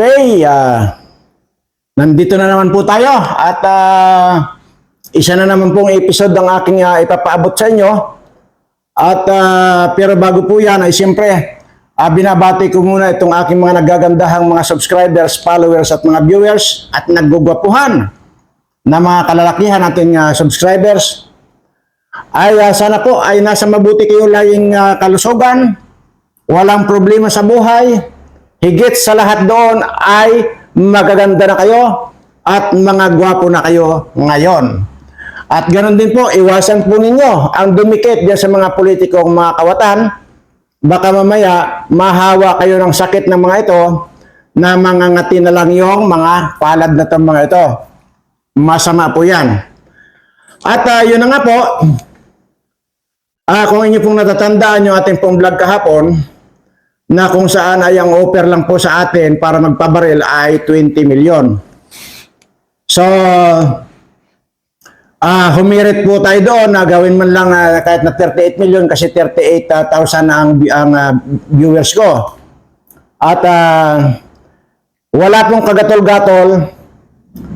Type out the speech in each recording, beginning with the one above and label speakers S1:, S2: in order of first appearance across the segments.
S1: Okay, ah, nandito na naman po tayo at ah, isa na naman pong episode ng aking ah, ipapaabot sa inyo. At ah, pero bago po yan ay siyempre ah, binabati ko muna itong aking mga nagagandahang mga subscribers, followers at mga viewers at naggugwapuhan na mga kalalakihan nating ah, subscribers. Ay ah, sana po ay nasa mabuti kayo laging ah, kalusugan, walang problema sa buhay, higit sa lahat doon ay magaganda na kayo at mga gwapo na kayo ngayon. At ganoon din po, iwasan po ninyo ang dumikit dyan sa mga politikong mga kawatan. Baka mamaya mahawa kayo ng sakit ng mga ito na mga ngati na lang yung mga palad na itong mga ito. Masama po yan. At ah, yun na nga po, ah, kung inyo pong natatandaan yung ating pong vlog kahapon, na kung saan ay ang offer lang po sa atin para magpabaril ay 20 million. So, ah humirit po tayo doon na gawin man lang ah, kahit na 38 million kasi 38,000 na ang, ang ah, viewers ko. At ah, wala pong kagatol-gatol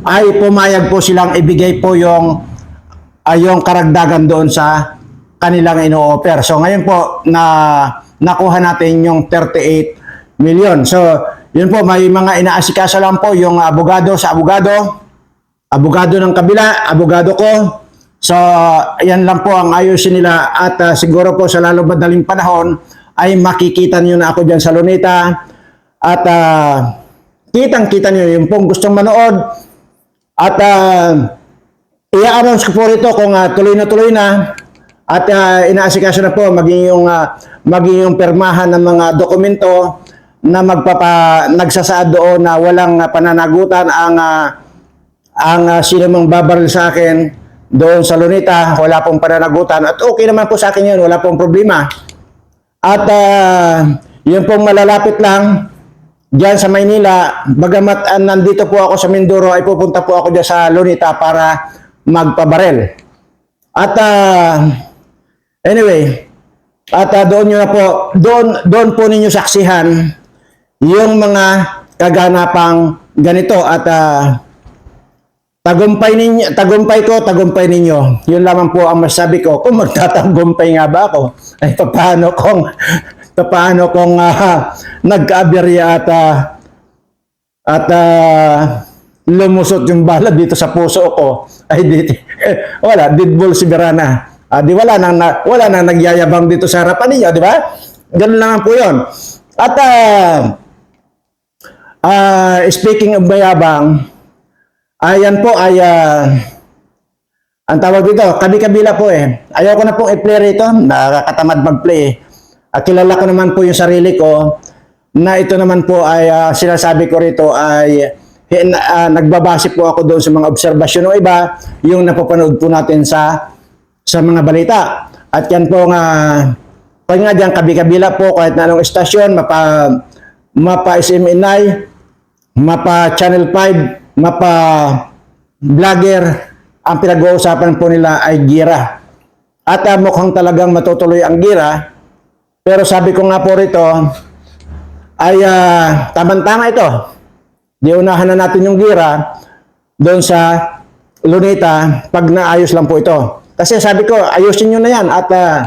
S1: ay pumayag po silang ibigay po yung ay yung karagdagan doon sa kanilang ino-offer. So ngayon po na nakuha natin yung 38 million. So yun po may mga inaasikaso lang po yung abogado sa abogado, abogado ng kabila, abogado ko. So yan lang po ang ayusin nila at ah, siguro po sa lalo madaling panahon ay makikita niyo na ako diyan sa Luneta at ah, kitang-kita niyo yung pong gustong manood at ah, i-announce ko po rito kung ah, tuloy na tuloy na at uh, inaasikaso na po maging yung ah, maging yung permahan ng mga dokumento na magpapa nagsasaad doon na walang ah, pananagutan ang ah, ang uh, sino mang babaril sa akin doon sa Lunita, wala pong pananagutan at okay naman po sa akin yun, wala pong problema. At ah, yun pong malalapit lang diyan sa Maynila, bagamat ah, nandito po ako sa Mindoro ay pupunta po ako diyan sa Lunita para magpabarel. At ah, anyway, at ah, doon nyo na po, doon, doon po ninyo saksihan yung mga kaganapang ganito at ah, tagumpay ninyo, tagumpay ko, tagumpay ninyo. Yun lamang po ang masabi ko. Kung magtatagumpay nga ba ako, ay paano kung paano kung ah, nagkaaberya at ah, at ah, lumusot yung bala dito sa puso ko ay dito wala didbol si Verana Ah, di wala nang na, wala nang nagyayabang dito sa harapan ninyo di ba ganun lang po yon at ah, ah, speaking of mayabang ayan po ay ah, ang tawag dito, kabi-kabila po eh. Ayoko na pong i-play rito, nakakatamad mag-play. Ah, kilala ko naman po yung sarili ko na ito naman po ay ah, sinasabi ko rito ay ah, nagbabase po ako doon sa mga obserbasyon ng iba, yung napapanood po natin sa sa mga balita. At yan po nga, pag nga dyan, kabi-kabila po, kahit na anong estasyon, mapa, mapa SMNI, mapa Channel 5, mapa vlogger, ang pinag-uusapan po nila ay gira. At ah, mukhang talagang matutuloy ang gira. Pero sabi ko nga po rito, ay ah, tamang-tama ito. Di unahan na natin yung gira doon sa Lunita pag naayos lang po ito. Kasi sabi ko, ayusin nyo na yan at ah,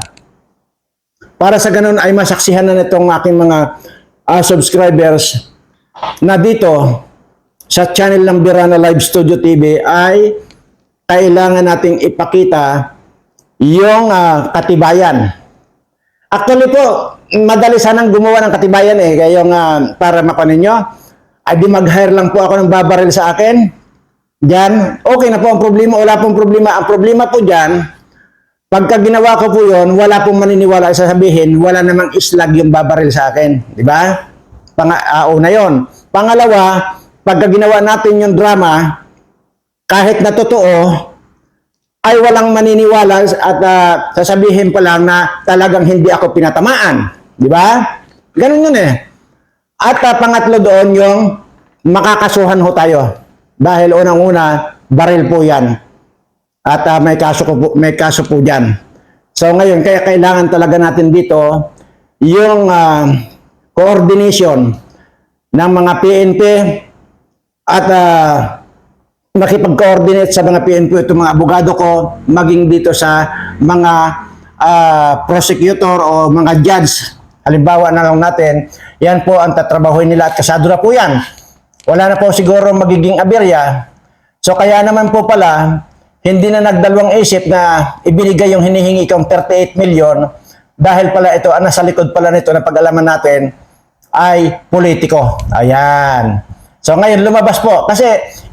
S1: para sa ganun ay masaksihan na nitong aking mga ah, subscribers na dito sa channel ng Birana Live Studio TV ay kailangan nating ipakita yung ah, katibayan. Actually po, madali sanang gumawa ng katibayan eh. Kaya yung ah, para mapanin nyo, ay di mag-hire lang po ako ng babaril sa akin. Diyan, okay na po ang problema. Wala pong problema. Ang problema po dyan, pagka ginawa ko po yon, wala pong maniniwala sa sabihin, wala namang islag yung babaril sa akin. Di ba? Pang uh, una yon. Pangalawa, pagka ginawa natin yung drama, kahit na totoo, ay walang maniniwala at ah, sasabihin pa lang na talagang hindi ako pinatamaan. Di ba? Ganun yun eh. At ah, pangatlo doon yung makakasuhan ho tayo. Dahil unang-una, baril po yan. At ah, may kaso po, may kaso po diyan. So ngayon kaya kailangan talaga natin dito yung ah, coordination ng mga PNP at ah, nakipag-coordinate sa mga PNP itong mga abogado ko maging dito sa mga ah, prosecutor o mga judge halimbawa na lang natin yan po ang tatrabahuin nila at kasado na po yan wala na po siguro magiging aberya so kaya naman po pala hindi na nagdalawang isip na ibinigay yung hinihingi kong 38 million dahil pala ito ang nasa likod pala nito na pag-alaman natin ay politiko. Ayan. So ngayon lumabas po. Kasi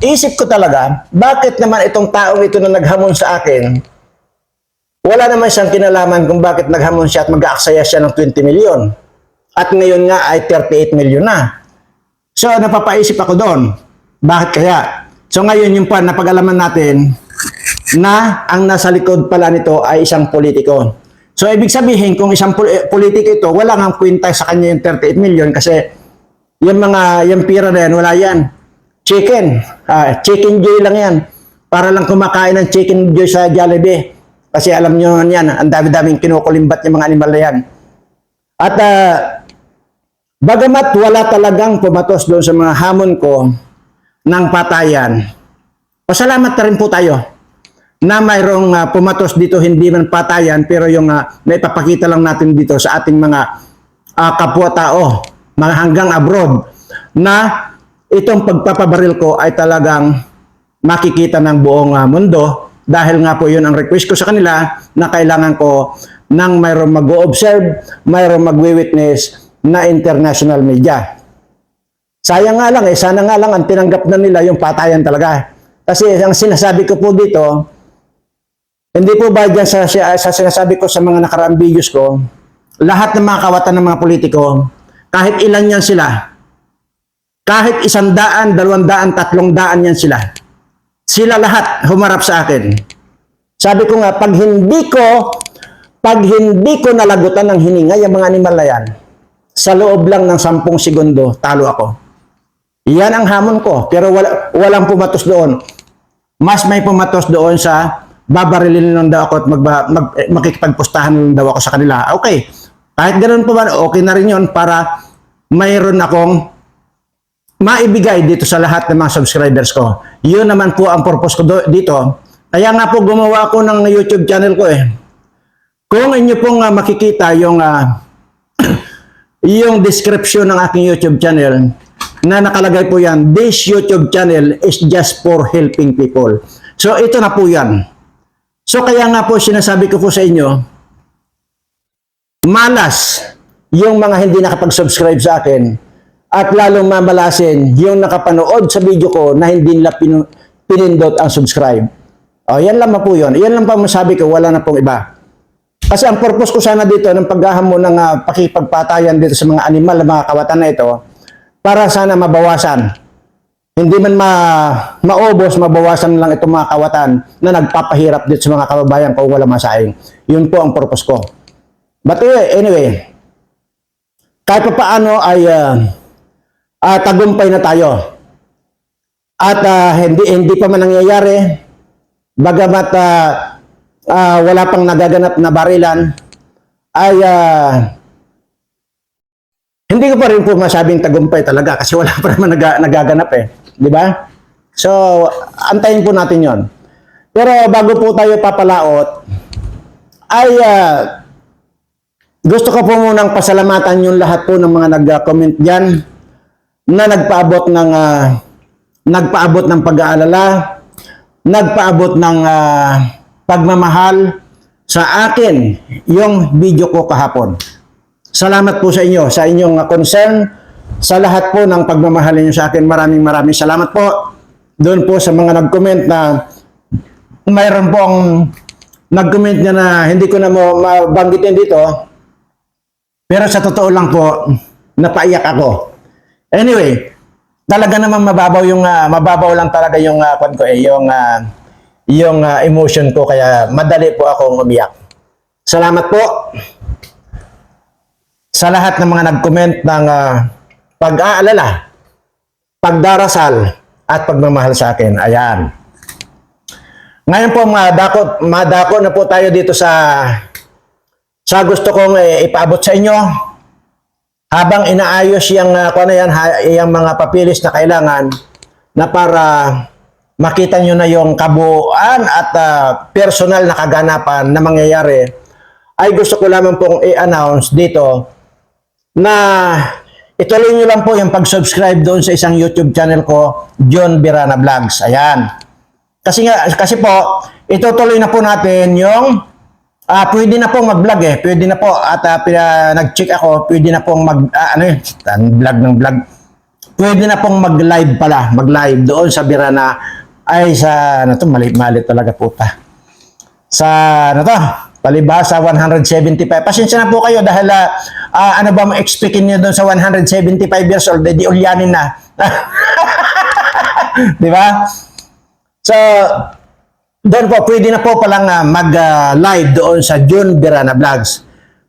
S1: isip ko talaga, bakit naman itong taong ito na naghamon sa akin, wala naman siyang kinalaman kung bakit naghamon siya at mag-aaksaya siya ng 20 million. At ngayon nga ay 38 million na. So napapaisip ako doon. Bakit kaya? So ngayon yung pa napag-alaman natin na ang nasa likod pala nito ay isang politiko. So ibig sabihin kung isang pol- politiko ito, wala nang kwenta sa kanya yung 38 million kasi yung mga yung pira na yan, wala yan. Chicken. Ah, chicken joy lang yan. Para lang kumakain ng chicken joy sa Jollibee. Kasi alam nyo yan, ang dami-daming kinukulimbat yung mga animal na yan. At ah, bagamat wala talagang pumatos doon sa mga hamon ko ng patayan, pasalamat na rin po tayo na mayroong ah, pumatos dito hindi man patayan pero yung uh, naipapakita lang natin dito sa ating mga ah, kapwa-tao mga hanggang abroad na itong pagpapabaril ko ay talagang makikita ng buong ah, mundo. Dahil nga po yun ang request ko sa kanila na kailangan ko ng mayroong mag-observe, mayroong magwi-witness na international media. Sayang nga lang eh, sana nga lang ang tinanggap na nila yung patayan talaga. Kasi ang sinasabi ko po dito, hindi po ba dyan sa, sa, sa sinasabi ko sa mga nakaraang videos ko, lahat ng mga kawatan ng mga politiko, kahit ilan yan sila, kahit isang daan, dalawang daan, tatlong daan yan sila, sila lahat humarap sa akin. Sabi ko nga, pag hindi ko, pag hindi ko nalagutan ng hininga yung mga animal na yan, sa loob lang ng sampung segundo, talo ako. Yan ang hamon ko, pero wala, walang pumatos doon. Mas may pumatos doon sa babarilin lang daw ako at magba, mag, eh, makikipagpustahan lang daw ako sa kanila. Okay, kahit ganoon po ba, okay na rin yun para mayroon akong maibigay dito sa lahat ng mga subscribers ko. Yun naman po ang purpose ko dito. Kaya nga po gumawa ako ng YouTube channel ko eh. Kung inyo pong ah, makikita yung ah, yung description ng aking YouTube channel na nakalagay po yan, this YouTube channel is just for helping people. So ito na po yan. So kaya nga po sinasabi ko po sa inyo, malas yung mga hindi nakapag-subscribe sa akin at lalong mamalasin yung nakapanood sa video ko na hindi nila pinindot ang subscribe. O, yan lang po yun. Yan lang pa masabi ko, wala na pong iba. Kasi ang purpose ko sana dito ng paghahamon ng uh, pakipagpatayan dito sa mga animal, mga kawatan na ito, para sana mabawasan. Hindi man ma maubos, mabawasan lang itong mga kawatan na nagpapahirap dito sa mga kababayan kung wala masaing. Yun po ang purpose ko. But eh, anyway, kahit pa paano ay uh, uh, tagumpay na tayo. At uh, hindi, hindi pa man nangyayari, bagamat uh, uh, wala pang nagaganap na barilan, ay uh, hindi ko pa rin po masabing tagumpay talaga kasi wala pa naman naga, nagaganap eh. Di ba? So, antayin po natin yon. Pero bago po tayo papalaot, ay uh, gusto ko po munang pasalamatan yung lahat po ng mga nag-comment dyan na nagpaabot ng uh, nagpaabot ng pag-aalala, nagpaabot ng uh, pagmamahal sa akin yung video ko kahapon. Salamat po sa inyo, sa inyong concern, sa lahat po ng pagmamahal niyo sa akin. Maraming maraming salamat po. Doon po sa mga nag-comment na mayroon pong nag-comment niya na hindi ko na mo mabanggitin dito. Pero sa totoo lang po, napaiyak ako. Anyway, talaga naman mababaw yung uh, mababaw lang talaga yung uh, ko eh, yung uh, yung uh, emotion ko kaya madali po akong umiyak. Salamat po sa lahat ng mga nag-comment ng uh, pag-aalala, pagdarasal at pagmamahal sa akin. Ayan. Ngayon po madako madako na po tayo dito sa sa gusto kong eh, ipaabot sa inyo habang inaayos yung, uh, ano yan, ha, yung mga papilis na kailangan na para makita nyo na yung kabuuan at ah, personal na kaganapan na mangyayari, ay gusto ko lamang pong i-announce dito na ituloy nyo lang po yung pag-subscribe doon sa isang YouTube channel ko, John Birana Vlogs. Ayan. Kasi nga, kasi po, itutuloy na po natin yung Ah, pwede na pong mag-vlog eh. Pwede na po at ah, pina- nag-check ako, pwede na pong mag ah, ano tan- vlog ng vlog. Pwede na pong mag-live pala, mag-live doon sa Birana ay sa ano to, mali-mali talaga puta. Sa ano to, palibasa 175. Pasensya na po kayo dahil ah, ah, ano ba ma-expectin niyo doon sa 175 years old, eh, di ulyanin na. Di ba? So, doon po, pwede na po palang ah, mag-live doon sa June Birana Vlogs.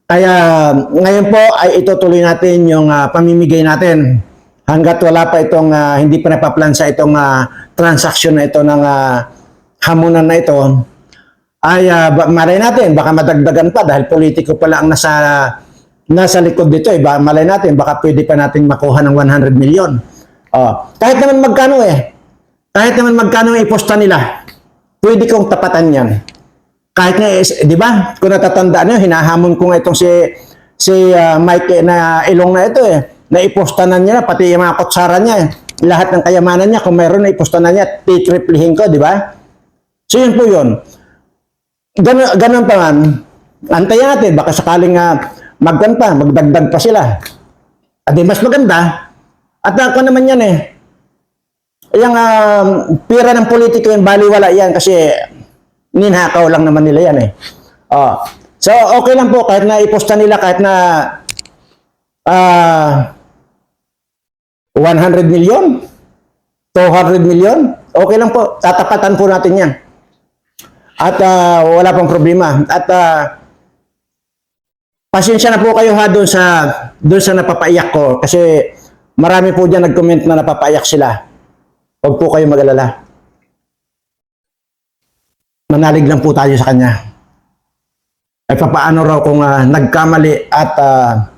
S1: Kaya ngayon po ay itutuloy natin yung ah, pamimigay natin hanggat wala pa itong, ah, hindi pa napaplansa itong ah, transaction na ito ng ah, hamunan na ito, ay uh, malay natin, baka madagdagan pa dahil politiko pala ang nasa nasa likod dito eh. Ba, malay natin, baka pwede pa natin makuha ng 100 million. Oh, kahit naman magkano eh. Kahit naman magkano iposta nila, pwede kong tapatan yan. Kahit nga, is- di ba? Kung natatandaan nyo, hinahamon ko nga itong si, si ah, Mike eh, na ilong na ito eh. Naiposta na niya, pati yung mga kutsara niya eh. Lahat ng kayamanan niya, kung mayroon na iposta na niya, titriplihin ko, di ba? So yun po yun. Ganun, ganun pa man, antayin natin, baka sakaling uh, magkan pa, magdagdag pa sila. At mas maganda. At ako naman yan eh. Yung ah, pira ng politiko yung baliwala yan kasi ninakaw lang naman nila yan eh. Oh. So okay lang po kahit na iposta nila kahit na ah 100 million, 200 million, okay lang po. Tatapatan po natin yan. At ah, wala pang problema. At ah, pasensya na po kayo ha doon sa doon sa napapaiyak ko kasi marami po diyan nag-comment na napapaiyak sila. Huwag po kayo mag-alala. Manalig lang po tayo sa kanya. Ay papaano raw kung ah, nagkamali at ah,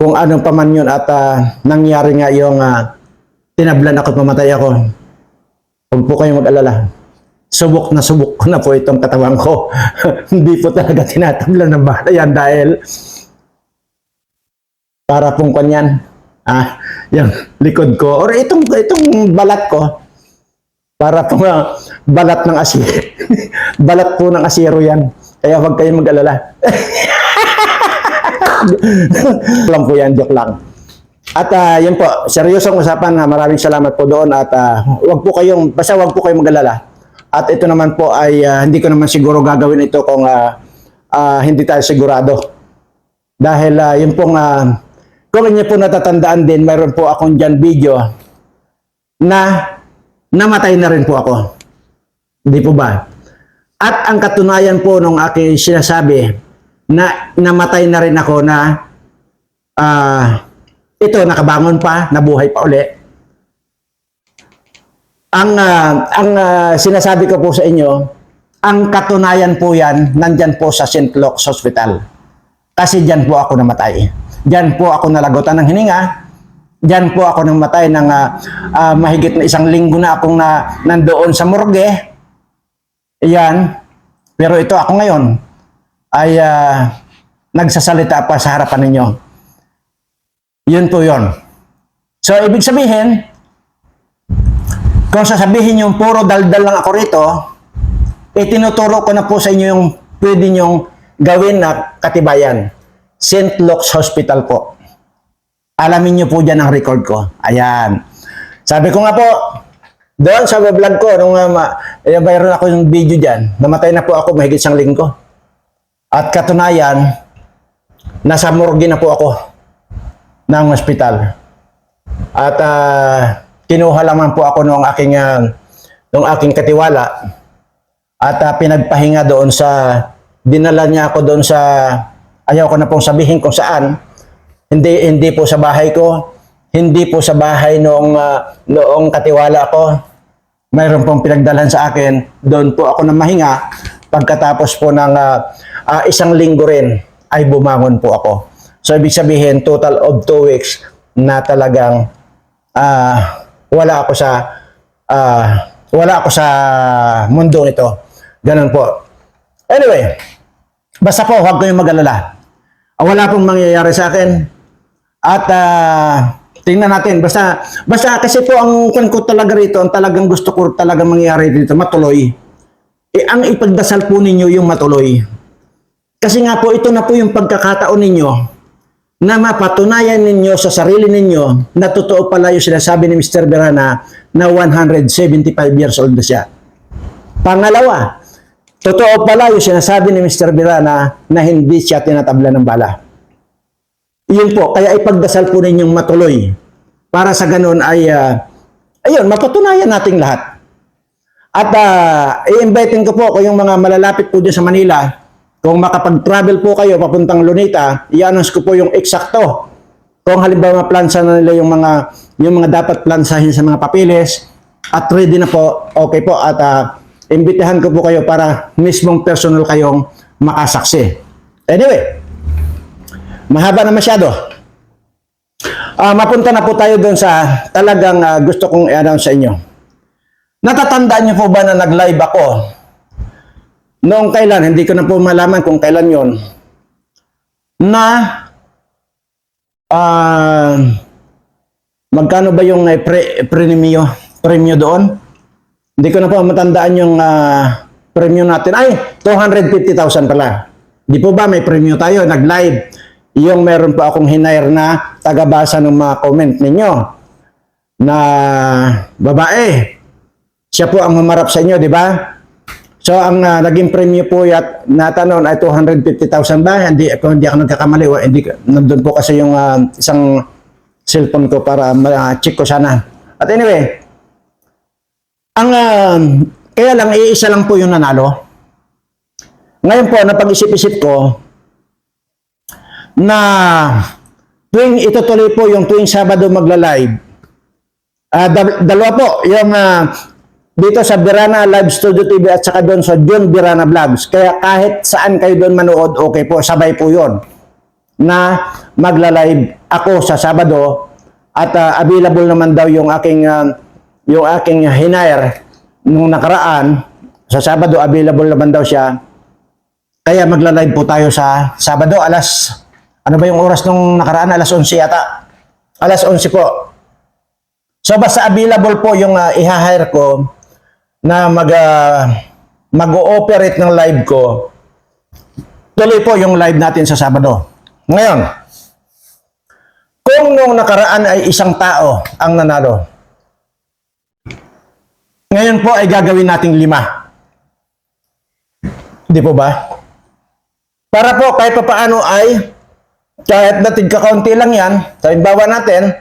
S1: kung anong pa man yun at ah, nangyari nga yung ah, tinablan ako at mamatay ako. Huwag po kayong mag-alala subok na subok ko na po itong katawan ko. Hindi po talaga tinatablan ng balayan dahil para pong kanyan. Ah, yung likod ko. Or itong, itong balat ko. Para pong ah, balat ng asiro. balat po ng asiro yan. Kaya huwag kayong mag-alala. lang po yan, joke lang. At ah, yun po, seryosong usapan. ah, maraming salamat po doon at ah, wag po kayong, basta wag po kayong mag-alala. At ito naman po ay ah, hindi ko naman siguro gagawin ito kung ah, ah, hindi tayo sigurado. Dahil ah, yun pong, ah, kung inyo po natatandaan din, mayroon po akong dyan video na namatay na rin po ako. Hindi po ba? At ang katunayan po nung aking sinasabi na namatay na rin ako na ah, ito nakabangon pa, nabuhay pa uli ang ah, ang ah, sinasabi ko po sa inyo, ang katunayan po yan, nandyan po sa St. Luke's Hospital. Kasi dyan po ako namatay. Dyan po ako nalagotan ng hininga. Dyan po ako namatay ng ah, ah, mahigit na isang linggo na akong na, nandoon sa morgue. Yan. Pero ito ako ngayon ay ah, nagsasalita pa sa harapan ninyo. Yun po yun. So, ibig sabihin, kung sasabihin yung puro daldal lang ako rito, itinuturo ko na po sa inyo yung pwede nyong gawin na katibayan. St. Luke's Hospital po. Alamin nyo po dyan ang record ko. Ayan. Sabi ko nga po, doon sa vlog ko, nung uh, ma- eh, mayroon ako yung video dyan, namatay na po ako mahigit isang linggo. At katunayan, nasa morgue na po ako ng hospital. At ah, kinuha lamang po ako nung aking ah, nung aking katiwala. At ah, pinagpahinga doon sa dinala niya ako doon sa ayaw ko na pong sabihin kung saan. Hindi hindi po sa bahay ko. Hindi po sa bahay noong ah, noong katiwala ko. Mayroon pong pinagdalhan sa akin. Doon po ako na mahinga pagkatapos po ng ah, ah, isang linggo rin ay bumangon po ako So, ibig sabihin, total of 2 weeks na talagang ah, wala ako sa ah, wala ako sa mundo ito. Ganun po. Anyway, basta po, huwag kayong mag-alala. Wala pong mangyayari sa akin. At ah, tingnan natin. Basta, basta kasi po ang kwan ko talaga rito, ang talagang gusto ko talaga mangyayari dito, matuloy. Eh, ang ipagdasal po ninyo yung matuloy. Kasi nga po, ito na po yung pagkakataon ninyo na mapatunayan ninyo sa sarili ninyo na totoo pala yung sinasabi ni Mr. Berana na 175 years old na siya. Pangalawa, totoo pala yung sinasabi ni Mr. Berana na hindi siya tinatabla ng bala. Yun po, kaya ipagdasal po ninyong matuloy para sa ganun ay, ah, ayun, mapatunayan nating lahat. At uh, i-invitein ko po kung yung mga malalapit po dyan sa Manila, kung makapag-travel po kayo papuntang Lunita, i-announce ko po yung eksakto. Kung halimbawa plansa na nila yung mga yung mga dapat plansahin sa mga papilis at ready na po, okay po at uh, imbitahan ko po kayo para mismong personal kayong makasaksi. Anyway, mahaba na masyado. Ah, mapunta na po tayo doon sa talagang ah, gusto kong i-announce sa inyo. Natatandaan niyo po ba na nag-live ako noong kailan, hindi ko na po malaman kung kailan yon na ah magkano ba yung eh, pre, premium, premium doon? Hindi ko na po matandaan yung ah, premium natin. Ay, 250,000 pala. Di po ba may premium tayo, nag-live. Yung meron pa akong hinire na tagabasa ng mga comment ninyo na babae. Siya po ang humarap sa inyo, di ba? So ang ah, naging premium po yat natanon ay 250,000 ba? Hindi ako hindi ako nagkakamali, o hindi nandoon po kasi yung ah, isang cellphone ko para ma-check ko sana. At anyway, ang ah, kaya lang iisa lang po yung nanalo. Ngayon po napag-isip-isip ko na tuwing itutuloy po yung tuwing Sabado magla-live. Ah, dal- dalawa po, yung ah, dito sa Birana Live Studio TV at saka doon sa John Birana Vlogs. Kaya kahit saan kayo doon manood, okay po, sabay po yon na magla-live ako sa Sabado at ah, available naman daw yung aking ah, yung aking hinire nung nakaraan sa Sabado available naman daw siya. Kaya magla-live po tayo sa Sabado alas ano ba yung oras nung nakaraan alas 11 yata. Alas 11 po. So basta available po yung uh, iha-hire ko na mag ah, mag-ooperate ng live ko. Tuloy po yung live natin sa Sabado. Ngayon, kung nung nakaraan ay isang tao ang nanalo, ngayon po ay gagawin nating lima. Di po ba? Para po kahit pa paano ay kahit na tigka-kaunti lang yan, sa imbawa natin,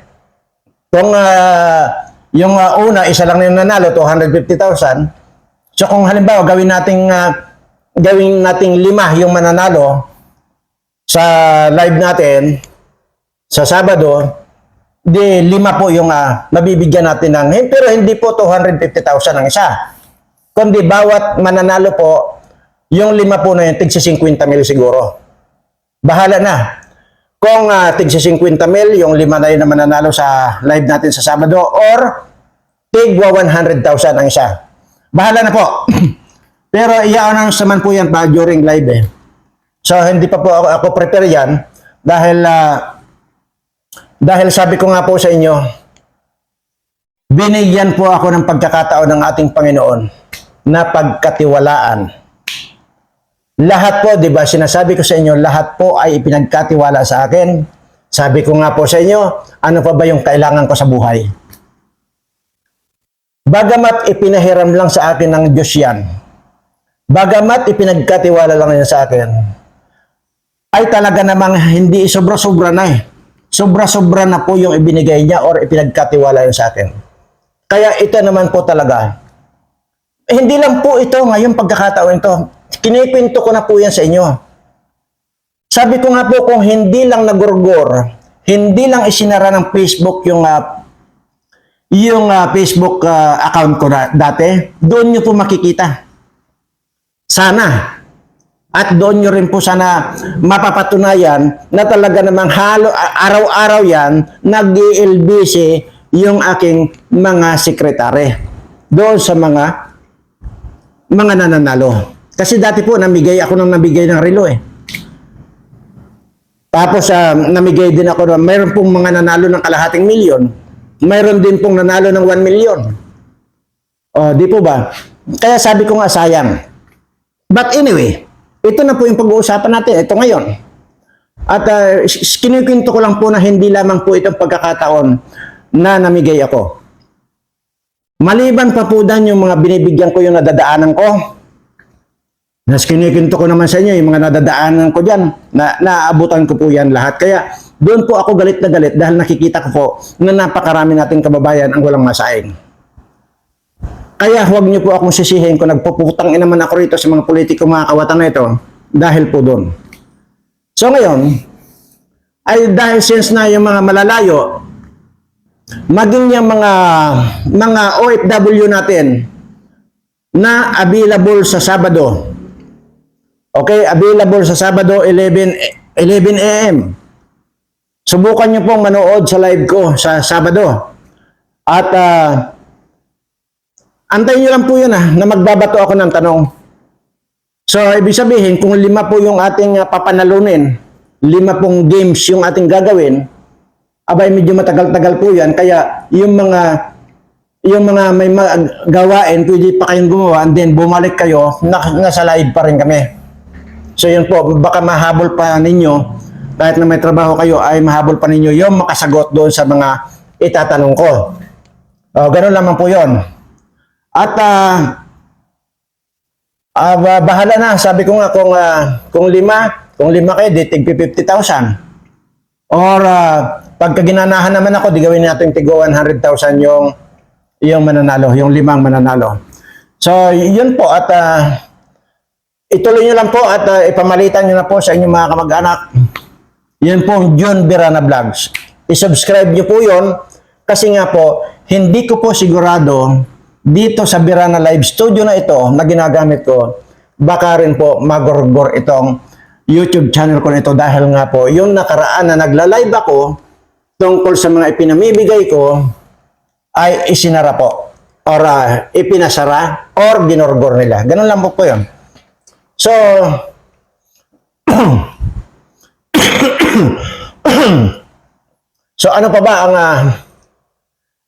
S1: kung ah, yung ah, una, isa lang yung nanalo, 250,000. So kung halimbawa gawin nating ah, gawin nating lima yung mananalo sa live natin sa Sabado, di lima po yung ah, mabibigyan natin ng pero hindi po 250,000 ang isa. Kundi bawat mananalo po, yung lima po na yun, tigsi 50 mil siguro. Bahala na. Kung uh, tigsi 50 mil, yung lima na yun na mananalo sa live natin sa Sabado, or tigwa 100,000 ang isa. Bahala na po. Pero i-announce naman po yan pa during live eh. So hindi pa po ako, ako prepare yan dahil ah, dahil sabi ko nga po sa inyo, binigyan po ako ng pagkakataon ng ating Panginoon na pagkatiwalaan. Lahat po, di ba, sinasabi ko sa inyo, lahat po ay ipinagkatiwala sa akin. Sabi ko nga po sa inyo, ano pa ba yung kailangan ko sa buhay? Bagamat ipinahiram lang sa akin ng Diyos yan, bagamat ipinagkatiwala lang yan sa akin, ay talaga namang hindi sobra-sobra na eh. Sobra-sobra na po yung ibinigay niya or ipinagkatiwala yun sa akin. Kaya ito naman po talaga. Eh, hindi lang po ito ngayon pagkakataon ito. Kinikwento ko na po yan sa inyo. Sabi ko nga po kung hindi lang nagurgur, hindi lang isinara ng Facebook yung ah, yung ah, Facebook ah, account ko dati, doon niyo po makikita. Sana. At doon nyo rin po sana mapapatunayan na talaga namang halo, araw-araw yan, nag yung aking mga sekretary doon sa mga mga nananalo. Kasi dati po, namigay ako ng namigay ng relo eh. Tapos ah, namigay din ako, mayroon pong mga nanalo ng kalahating milyon. Mayroon din pong nanalo ng 1 milyon. Oh, di po ba? Kaya sabi ko nga sayang. But anyway, ito na po yung pag-uusapan natin. Ito ngayon. At uh, kinikwento ko lang po na hindi lamang po itong pagkakataon na namigay ako. Maliban pa po dan yung mga binibigyan ko yung nadadaanan ko. Nas kinikwento ko naman sa inyo yung mga nadadaanan ko dyan. Na, naaabutan ko po yan lahat. Kaya doon po ako galit na galit dahil nakikita ko po na napakarami nating kababayan ang walang masaing. Kaya huwag niyo po akong sisihin kung nagpuputang ina naman ako rito sa mga politiko mga kawatan na ito dahil po doon. So ngayon, ay dahil since na yung mga malalayo, maging yung mga mga OFW natin na available sa Sabado. Okay, available sa Sabado 11 11 AM. Subukan niyo pong manood sa live ko sa Sabado. At ah, antayin niyo lang po yun ah, na magbabato ako ng tanong. So, ibig sabihin, kung lima po yung ating uh, papanalunin, lima pong games yung ating gagawin, abay medyo matagal-tagal po yan. Kaya yung mga yung mga may mga gawain, pwede pa kayong gumawa and then bumalik kayo, na, nasa live pa rin kami. So yun po, baka mahabol pa ninyo, kahit na may trabaho kayo, ay mahabol pa ninyo yung makasagot doon sa mga itatanong ko. O, ganun lamang po yun. At Ah, ba- bahala na. Sabi ko nga kung ah, kung lima, kung lima kayo, di tig 50,000. Or ah, pagka ginanahan naman ako, di gawin natin tig 100,000 yung yung mananalo, yung limang mananalo. So, yun po at ah, ituloy nyo lang po at ah, ipamalitan nyo na po sa inyong mga kamag-anak. Yan po John Birana Vlogs. I-subscribe nyo po yon kasi nga po, hindi ko po sigurado dito sa Birana Live Studio na ito na ginagamit ko, baka rin po magorgor itong YouTube channel ko nito dahil nga po, yung nakaraan na nagla-live ako tungkol sa mga ipinamibigay ko ay isinara po or ah, ipinasara or ginorgor nila. Ganun lang po po yun. So, So ano pa ba ang ah,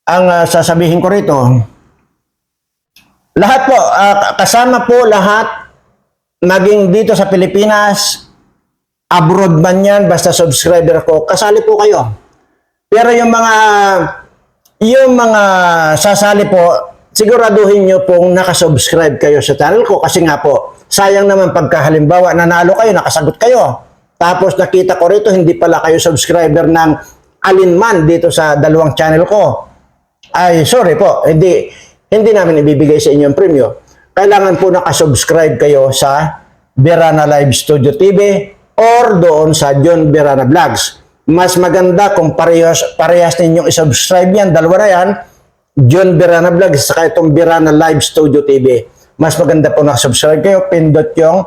S1: ang ah, sasabihin ko rito? Lahat po ah, kasama po lahat maging dito sa Pilipinas, abroad man yan, basta subscriber ko, kasali po kayo. Pero yung mga yung mga sasali po, siguraduhin nyo pong nakasubscribe kayo sa channel ko kasi nga po, sayang naman pagka halimbawa nanalo kayo, nakasagot kayo. Tapos nakita ko rito, hindi pala kayo subscriber ng alinman dito sa dalawang channel ko. Ay, sorry po, hindi, hindi namin ibibigay sa inyo ang premyo. Kailangan po nakasubscribe kayo sa Berana Live Studio TV or doon sa John Berana Vlogs. Mas maganda kung parehas, parehas ninyong isubscribe yan, dalawa na yan, John Berana Vlogs saka itong Berana Live Studio TV. Mas maganda po nakasubscribe kayo, pindot yung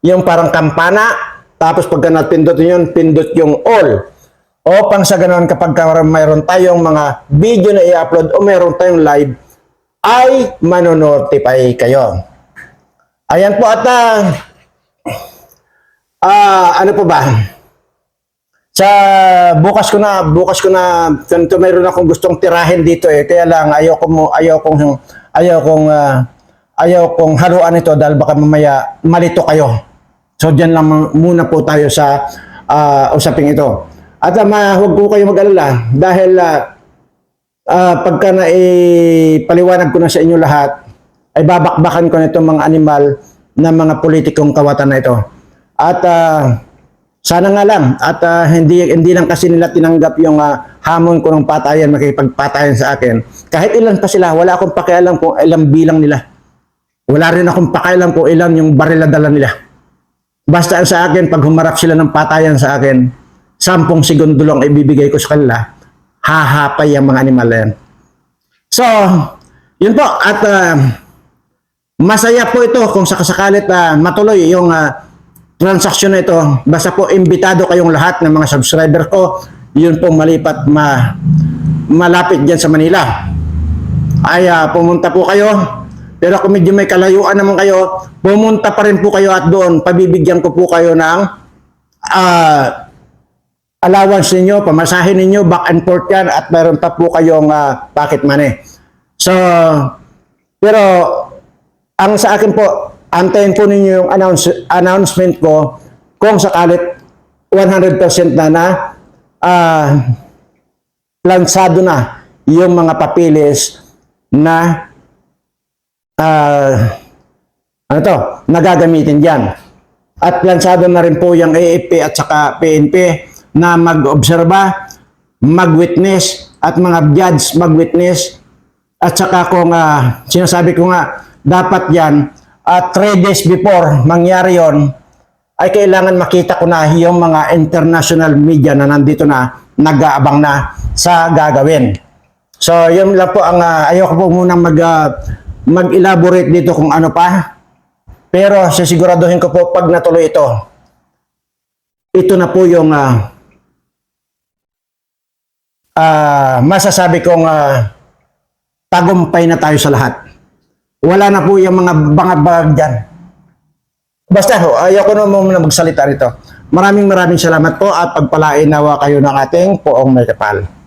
S1: yung parang kampana, tapos pagka napindot yun, pindot yung all. O pang sa ganoon kapag ka mayroon tayong mga video na i-upload o mayroon tayong live, ay manonotify kayo. Ayan po at ah, ah, ano po ba? Sa bukas ko na, bukas ko na, ganito mayroon akong gustong tirahin dito eh. Kaya lang ayaw ko mo, ayaw kong, ayaw kong, ah, ayaw kong haluan ito dahil baka mamaya malito kayo. So diyan lang muna po tayo sa ah, usaping ito. At uh, huwag po kayo mag-alala dahil ah, ah, pagka na ipaliwanag ko na sa inyo lahat, ay babakbakan ko na itong mga animal na mga politikong kawatan na ito. At ah, sana nga lang at ah, hindi hindi lang kasi nila tinanggap yung ah, hamon ko ng patayan, makipagpatayan sa akin. Kahit ilan pa sila, wala akong pakialam kung ilang bilang nila. Wala rin akong pakialam kung ilan yung baril na dala nila. Basta sa akin, pag humarap sila ng patayan sa akin, sampung segundo lang ibibigay ko sa kanila, hahapay ang mga animal yan. So, yun po. At ah, masaya po ito kung sakasakalit na matuloy yung ah, transaksyon na ito. Basta po imbitado kayong lahat ng mga subscriber ko, yun pong malipat ma malapit dyan sa Manila. Ay ah, pumunta po kayo. Pero kung medyo may kalayuan naman kayo, pumunta pa rin po kayo at doon, pabibigyan ko po kayo ng ah, allowance ninyo, pamasahin ninyo, back and forth yan, at meron pa po kayong ah, pocket money. So, pero ang sa akin po, antayin po ninyo yung announce, announcement ko kung sakalit 100% na na ah, lansado na yung mga papilis na ah, ano to, nagagamitin diyan. At lansado na rin po yung AFP at saka PNP na mag-obserba, mag-witness at mga judge mag-witness at saka kung ah, sinasabi ko nga dapat yan at three days before mangyari yon ay kailangan makita ko na yung mga international media na nandito na nag-aabang na sa gagawin. So, yun lang po ang uh, ayoko po muna mag ah, mag-elaborate dito kung ano pa. Pero sisiguraduhin ko po pag natuloy ito, ito na po yung ah, ah, masasabi kong ah, tagumpay na tayo sa lahat. Wala na po yung mga bangag-bangag dyan. Basta ho, ayaw ko na muna magsalita rito. Maraming maraming salamat po at pagpalain nawa kayo ng ating poong may kapal.